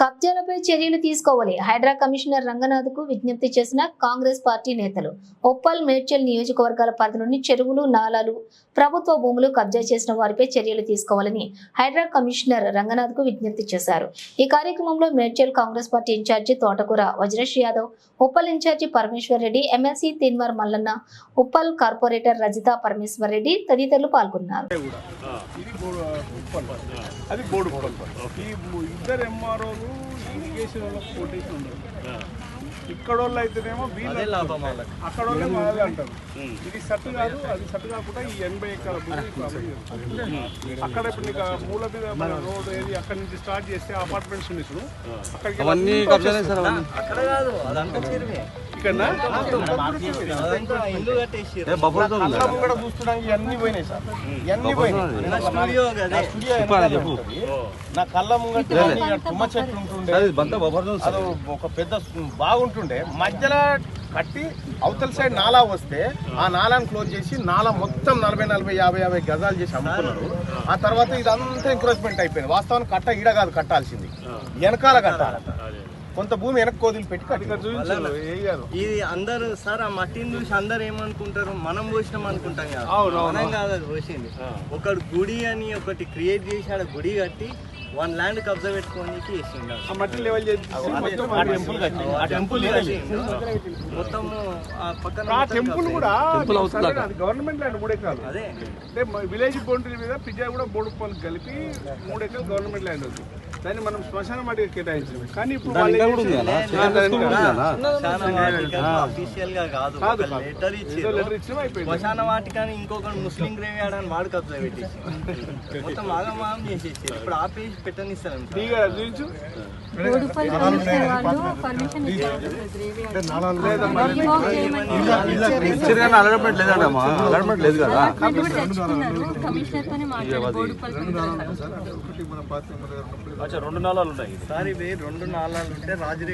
కబ్జాలపై చర్యలు తీసుకోవాలి. హైడ్రా కమిషనర్ రంగనాథ్కు విజ్ఞప్తి చేసిన కాంగ్రెస్ పార్టీ నేతలు ఉప్పల్ మేడ్చల్ నియోజకవర్గాల పరిధిలోని చెరువులు నాలాలు ప్రభుత్వ భూములు కబ్జా చేసిన వారిపై చర్యలు తీసుకోవాలని హైడ్రా కమిషనర్ రంగనాథ్కు విజ్ఞప్తి చేశారు. ఈ కార్యక్రమంలో Medchal Congress party incharge Thotakura Vajresh Yadav Uppal incharge Parameshwar Reddy MLC తిన్వర్ Mallanna Uppal corporator Rajitha Parameshwar Reddy తదితరులు పాల్గొన్నారు. ఇది బోర్డు ఉప్పల్ అది ఇద్దరు ఎంఆర్ఓలు ఇరిగేషన్ వాళ్ళకి కొటేషన్ ఉండదు ఇక్కడ వాళ్ళు అయితేనేమో వీళ్ళు అక్కడ వాళ్ళే అంటారు. ఇది సట్టు కాదు అది సట్టు కాకుండా ఈ ఎనభై ఎకరాల. అక్కడ ఇప్పుడు నీకు మూల మీద మన రోడ్ ఏది అక్కడ నుంచి స్టార్ట్ చేస్తే అపార్ట్మెంట్స్ ఉన్నాయి అక్కడికి అక్కడ కాదు చూస్తున్నాం ఇవన్నీ పోయినాయి సార్. ఇవన్నీ పోయినాయి. నా చెప్పు కళ్ళ ముంగట తుమ్మ చెట్లు ఉంటుండే. అది ఒక పెద్ద బాగుంటుండే. మధ్యలో కట్టి అవతల సైడ్ నాలా వస్తే ఆ నాలాను క్లోజ్ చేసి నాలా మొత్తం నలభై నలభై యాభై యాభై గజాలు చేసి అమ్ముకున్నారు ఆ తర్వాత ఇదంతా ఎంక్రోచ్మెంట్ అయిపోయింది. వాస్తవానికి కట్ట ఈడ కాదు కట్టాల్సింది. వెనకాల కట్టాలి. కొంత భూమి వెనక్కి కోదిలి పెట్టి ఇది అందరు సార్ ఆ మట్టిని చూసి అందరు ఏమనుకుంటారు? మనం పోసినాం అనుకుంటాం కదా. మనం కాదు అది పోసింది. ఒకడు గుడి అని ఒకటి క్రియేట్ చేసి ఆడ గుడి కట్టి వన్ ల్యాండ్ కబ్జా పెట్టుకోనికి వేసిండు ఆ మట్టి లెవెల్ చేసి మొత్తం ఆ టెంపుల్ కట్టి ఆ టెంపుల్ మొత్తం ఆ పక్కన టెంపుల్. కూడా గవర్నమెంట్ ల్యాండ్ మూడు ఎకరాలు. అదే. విలేజ్ బౌండరీ మీద పిజ్జా కూడా బోడుపల్లి కలిపి మూడు ఎకరాలు గవర్నమెంట్ ల్యాండ్ ఉంది. దాన్ని మనం శ్మశాన మాటికి కేటాయించాము కానీ ఇప్పుడు శ్మశాన వాటికని ఇంకొకటి ముస్లిం గ్రేవ్ యార్డ్ అని వాడు కబ్జా పెట్టేసి. మొత్తం ఆగమాగం చేసేసి ఇప్పుడు ఆపేసి పెట్టనిస్తారు లేదు కదా? కమిషనర్ రెండు నాళాలు ఉన్నాయి. సార్ రెండు నాళాలు ఉంటే రాజరీ